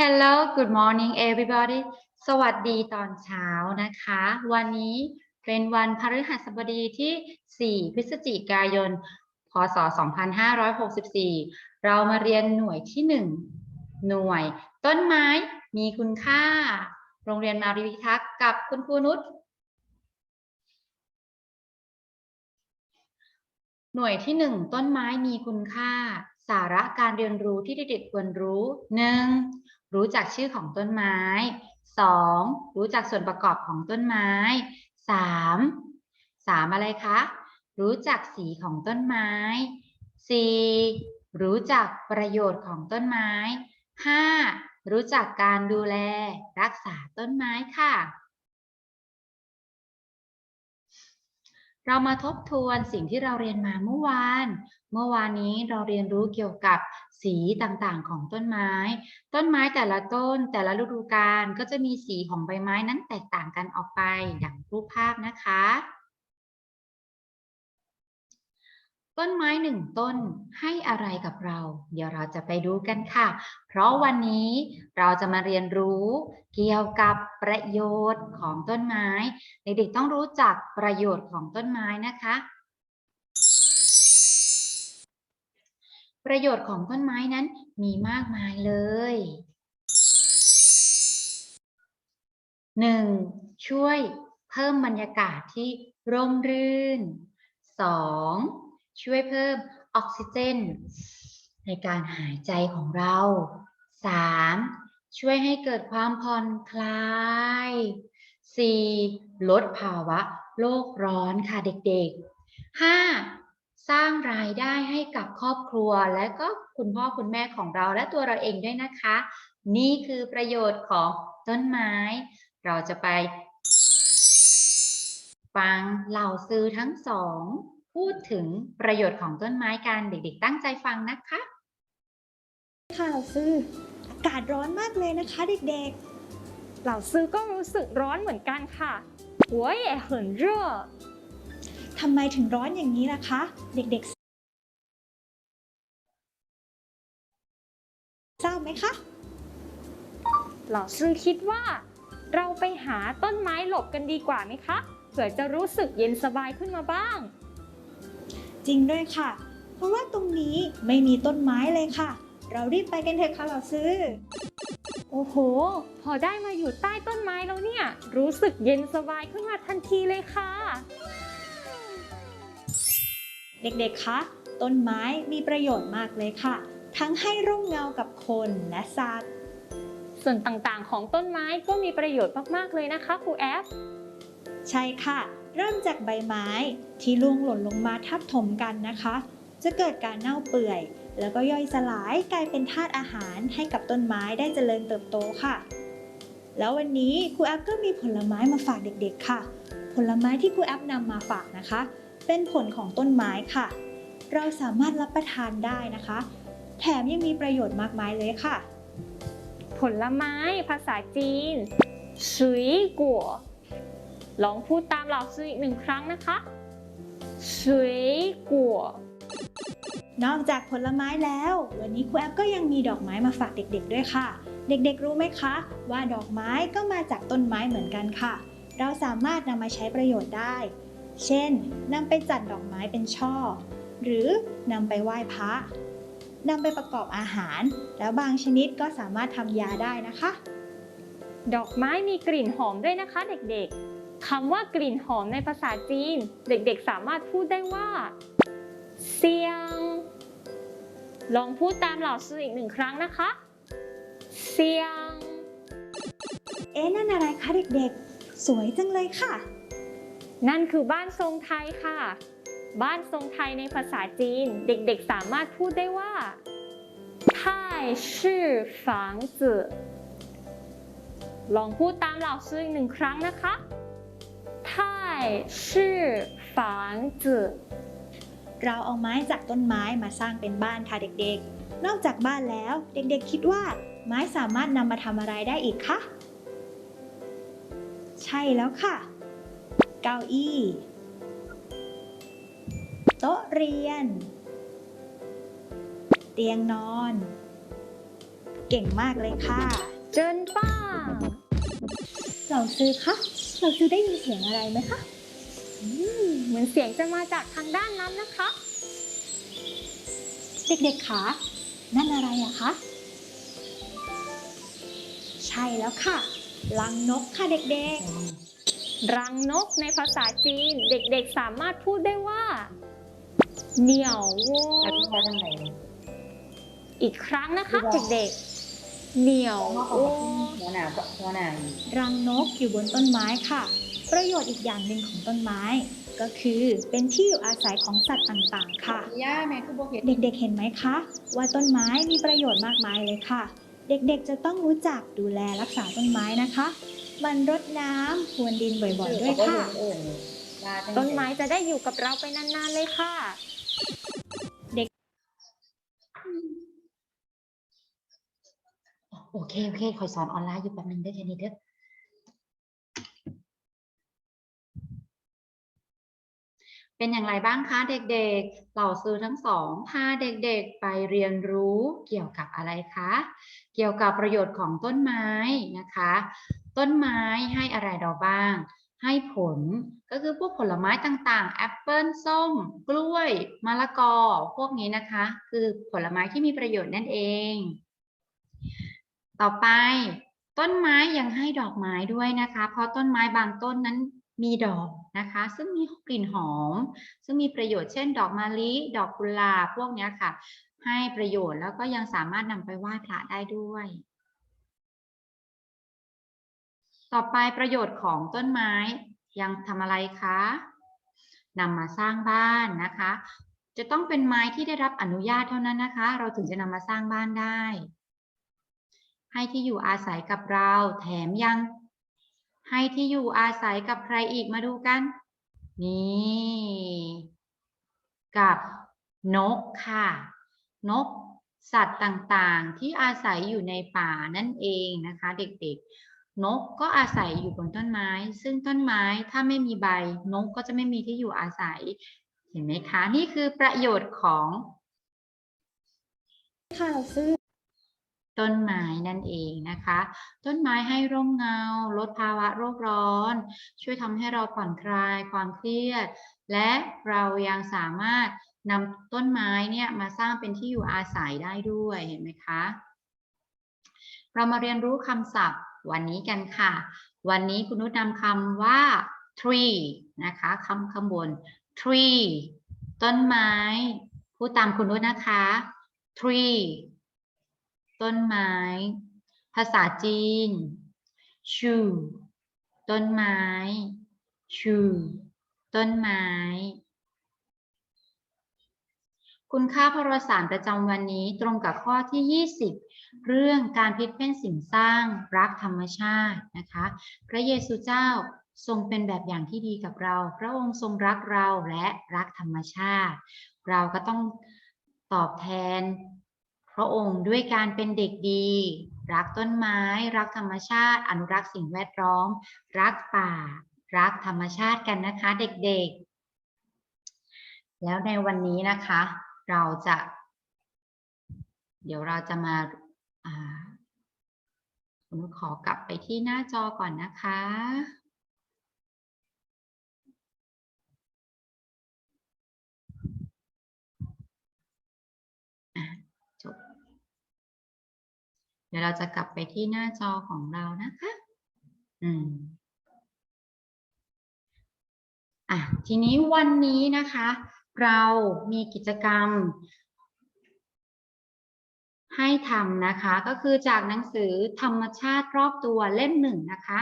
Hello good morning everybody สวัสดีตอนเช้านะคะ วันนี้เป็นวันพฤหัสบดีที่ 4 พฤศจิกายน พศ 2564 เรามาเรียนหน่วยที่ 1 หน่วย ต้นไม้มีคุณค่า โรงเรียนมารีพิทักษ์กับคุณครูนุชหน่วยที่หนึ่งต้นไม้มีคุณค่า สาระการเรียนรู้ที่เด็กๆควรรู้หนึ่ง รู้จักชื่อของต้นไม้สองรู้จักส่วนประกอบของต้นไม้สามสามอะไรคะ รู้จักสีของต้นไม้สี่รู้จักประโยชน์ของต้นไม้ห้ารู้จักการดูแลรักษาต้นไม้ค่ะ เรามาทบทวนสิ่งที่เราเรียนมาเมื่อวาน เมื่อวานนี้เราเรียนรู้เกี่ยวกับสีต่างๆของต้นไม้ ต้นไม้แต่ละต้นแต่ละฤดูกาลก็จะมีสีของใบไม้นั้นแตกต่างกันออกไปดังรูปภาพนะคะ ต้นไม้หนึ่งต้นให้อะไรกับเรา เดี๋ยวเราจะไปดูกันค่ะ เพราะวันนี้เราจะมาเรียนรู้เกี่ยวกับประโยชน์ของต้นไม้เด็กๆต้องรู้จักประโยชน์ของต้นไม้นะคะ ประโยชน์ของต้นไม้นั้นมีมากมายเลยหนึ่งช่วยเพิ่มบรรยากาศที่ร่มรื่นสอง ช่วยเพิ่มออกซิเจน ในการหายใจของเราสามช่วยให้เกิดความผ่อนคลายสี่ลดภาวะโลกร้อนค่ะเด็กๆห้าสร้างรายได้ให้กับครอบครัว และก็คุณพ่อคุณแม่ของเราและตัวเราเองด้วยนะคะ นี่คือประโยชน์ของต้นไม้ เราจะไปฟังเหล่าซื้อทั้งสอง พูดถึงประโยชน์ของต้นไม้กันเด็กๆ ตั้งใจฟังนะคะ ค่ะซื้ออากาศร้อนมากเลยนะคะเด็กๆ เหล่าซื้อก็รู้สึกร้อนเหมือนกันค่ะหัวแย่เหินเร่อทำไมถึงร้อนอย่างนี้ล่ะคะ เด็กๆทราบไหมคะเหล่าซื้อคิดว่า เราไปหาต้นไม้หลบกันดีกว่าไหมคะเผื่อจะรู้สึกเย็นสบายขึ้นมาบ้าง จริงด้วยค่ะ เพราะว่าตรงนี้ไม่มีต้นไม้เลยค่ะ เรารีบไปกันเถอะค่ะเหล่าซื้อ โอ้โห พอได้มาอยู่ใต้ต้นไม้แล้วเนี่ย รู้สึกเย็นสบายขึ้นมาทันทีเลยค่ะ เด็กๆ คะ ต้นไม้มีประโยชน์มากเลยค่ะ ทั้งให้ร่มเงากับคนและสัตว์ ส่วนต่างๆ ของต้นไม้ก็มีประโยชน์มากๆเลยนะคะครูแอฟ ใช่ค่ะ เริ่มจากใบไม้ที่ร่วงหล่นลงมาทับถมกันนะคะ จะเกิดการเน่าเปื่อย แล้วก็ย่อยสลายกลายเป็นธาตุอาหารให้กับต้นไม้ได้เจริญเติบโตค่ะ แล้ววันนี้ครูแอปก็มีผลไม้มาฝากเด็กๆค่ะ ผลไม้ที่ครูแอปนำมาฝากนะคะ เป็นผลของต้นไม้ค่ะ เราสามารถรับประทานได้นะคะ แถมยังมีประโยชน์มากมายเลยค่ะ ผลไม้ภาษาจีน水果 ลองพูดตามเหล่าซื้ออีกหนึ่งครั้งนะคะ水果นอกจากผลไม้แล้ว วันนี้ครูแอปก็ยังมีดอกไม้มาฝากเด็กๆด้วยค่ะ เด็กๆรู้ไหมคะ ว่าดอกไม้ก็มาจากต้นไม้เหมือนกันค่ะ เราสามารถนำมาใช้ประโยชน์ได้ เช่นนำไปจัดดอกไม้เป็นช่อ หรือนำไปไหว้พระนำไปประกอบอาหาร แล้วบางชนิดก็สามารถทำยาได้นะคะ ดอกไม้มีกลิ่นหอมด้วยนะคะเด็กๆ คำว่ากลิ่นหอมในภาษาจีน เด็กๆสามารถพูดได้ว่าเซียง ลองพูดตามเหล่าซื้ออีกหนึ่งครั้งนะคะเซียง เอ๊ะนั่นอะไรคะเด็กๆ สวยจังเลยค่ะ นั่นคือบ้านทรงไทยค่ะ บ้านทรงไทยในภาษาจีน เด็กๆสามารถพูดได้ว่าไทชื่อฝังจืลองพูดตามเหล่าซื้ออีกหนึ่งครั้งนะคะไท ชื่อฝังจืเราเอาไม้จากต้นไม้มาสร้างเป็นบ้านค่ะเด็กๆ นอกจากบ้านแล้ว เด็กๆ คิดว่า ไม้สามารถนำมาทำอะไรได้อีกคะใช่แล้วค่ะ เก้าอี้ โต๊ะเรียน เตียงนอน เก่งมากเลยค่ะ真棒！เราซื้อคะเราซื้อได้ยินเสียงอะไรไหมคะอืม เหมือนเสียงจะมาจากทางด้านนั้นนะคะ เด็กๆคะนั่นอะไรอะคะ ใช่แล้วค่ะลังนกค่ะเด็กรังนกในภาษาจีน เด็กๆสามารถพูดได้ว่า เหนียววัอวธิบายจังไหนเลยอีกครั้งนะคะพูดได้เด็กๆ เหนียวเพราะว่าวัวหัวหน้าหัวหน้าอีกๆรังนกอยู่บนต้นไม้ค่ะ ประโยชน์อีกอย่างหนึ่งของต้นไม้ ก็คือเป็นที่อยู่อาศัยของสัตว์ต่างๆ ค่ะ ย่าแม่คือบอกเห็นเด็กๆ เห็นไหมคะ ว่าต้นไม้มีประโยชน์มากมายเลยค่ะ เด็กๆ จะต้องรู้จักดูแลรักษาต้นไม้นะคะมันรดน้ำพรวนดินบ่อยๆ ด้วยค่ะเออว่าจังใดต้นไม้จะได้อยู่กับเราไปนานๆ เลยค่ะโอเค โอเคคอยสอนออนไลน์อยู่แป๊บนึงได้อแค่นี้เด้อ เป็นอย่างไรบ้างคะเด็กๆ เหล่าซื้อทั้งสองพาเด็กๆไปเรียนรู้เกี่ยวกับอะไรคะ เกี่ยวกับประโยชน์ของต้นไม้นะคะ ต้นไม้ให้อะไรเราบ้าง ให้ผลก็คือพวกผลไม้ต่างๆ แอปเปิลส้ม กล้วย มะละกอ พวกนี้นะคะ คือผลไม้ที่มีประโยชน์นั่นเอง ต่อไปต้นไม้ยังให้ดอกไม้ด้วยนะคะ เพราะต้นไม้บางต้นนั้น มีดอกนะคะ ซึ่งมีกลิ่นหอม ซึ่งมีประโยชน์เช่น ดอกมะลิ ดอกกุหลาบพวกนี้ค่ะ ให้ประโยชน์แล้วก็ยังสามารถนำไปไหว้พระได้ด้วย ต่อไปประโยชน์ของต้นไม้ยังทำอะไรคะนำมาสร้างบ้านนะคะ จะต้องเป็นไม้ที่ได้รับอนุญาตเท่านั้นนะคะ เราถึงจะนำมาสร้างบ้านได้ ให้ที่อยู่อาศัยกับเราแถมยัง ให้ที่อยู่อาศัยกับใครอีกมาดูกัน นี่ กับนกค่ะ นกสัตว์ต่างๆ ที่อาศัยอยู่ในป่านั่นเองนะคะ เด็กๆ นกก็อาศัยอยู่บนต้นไม้ ซึ่งต้นไม้ถ้าไม่มีใบ นกก็จะไม่มีที่อยู่อาศัย เห็นไหมคะ นี่คือประโยชน์ของค่ะเราซื้อต้นไม้นั่นเองนะคะ ต้นไม้ให้ร่มเงาล ดภาวะโลกร้อน ช่วยทำให้เราผ่อนคลายความเครียด และเรายังสามารถนำต้นไม้เนี่ยมาสร้างเป็นที่อยู่อาศัยได้ด้วยเห็นไหมคะ เรามาเรียนรู้คำศัพท์วันนี้กันค่ะ วันนี้คุณนุชนำคำว่า tree นะคะคำข้างบน tree ต้นไม้ พูดตามคุณนุชนะคะ tree ต้นไม้ ภาษาจีน ชูต้นไม้ชูต้นไม้ คุณค่าพรสารประจำวันนี้ตรงกับข้อที่ 20 เรื่องการพิจเพ่นสิ่งสร้างรักธรรมชาตินะคะ พระเยซูเจ้าทรงเป็นแบบอย่างที่ดีกับเรา พระองค์ทรงรักเราและรักธรรมชาติ เราก็ต้องตอบแทน พระองค์ด้วยการเป็นเด็กดี รักต้นไม้ รักธรรมชาติ อนุรักษ์สิ่งแวดล้อม รักป่า รักธรรมชาติกันนะคะ เด็กๆ แล้วในวันนี้นะคะ เราจะ เดี๋ยวเราจะมาผมขอกลับไปที่หน้าจอก่อนนะคะ เดี๋ยวเราจะกลับไปที่หน้าจอของเรานะคะ อืม อะ ทีนี้วันนี้นะคะ เรามีกิจกรรม ให้ทำนะคะ ก็คือจากหนังสือธรรมชาติรอบตัวเล่มหนึ่งนะคะ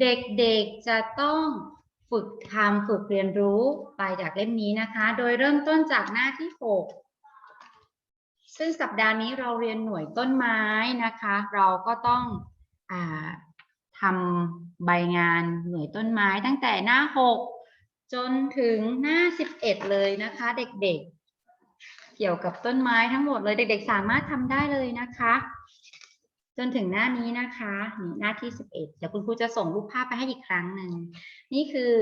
เด็กๆจะต้องฝึกทำฝึกเรียนรู้ไปจากเล่มนี้นะคะ โดยเริ่มต้นจากหน้าที่ 6 ซึ่งสัปดาห์นี้เราเรียนหน่วยต้นไม้นะคะ เราก็ต้องอทำใบงานหน่วยต้นไม้ตั้งแต่หน้า 6 จนถึงหน้า 11 เลยนะคะ เด็กๆ เกี่ยวกับต้นไม้ทั้งหมดเลยเด็ก ๆ สามารถทำได้เลยนะคะ จนถึงหน้านี้นะคะนี่หน้าที่ 11 เดี๋ยวคุณครูจะส่งรูปภาพไปให้อีกครั้งหนึ่งนี่คือ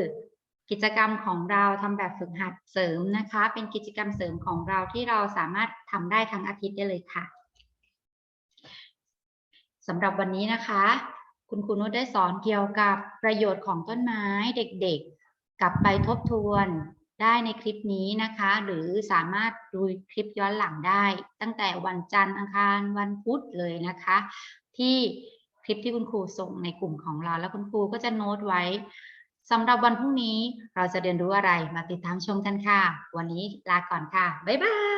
กิจกรรมของเราทำแบบฝึกหัดเสริมนะคะ เป็นกิจกรรมเสริมของเราที่เราสามารถทำได้ทั้งอาทิตย์ได้เลยค่ะสำหรับวันนี้นะคะ คุณครูนุชได้สอนเกี่ยวกับประโยชน์ของต้นไม้เด็กๆ กลับไปทบทวนได้ในคลิปนี้นะคะ หรือสามารถดูคลิปย้อนหลังได้ ตั้งแต่วันจันทร์อังคารวันพุธเลยนะคะ ที่คลิปที่คุณครูส่งในกลุ่มของเรา แล้วคุณครูก็จะโน้ตไว้ สำหรับวันพรุ่งนี้เราจะเรียนรู้อะไรมาติดตามชมกันค่ะ วันนี้ลาก่อนค่ะ บ๊ายบาย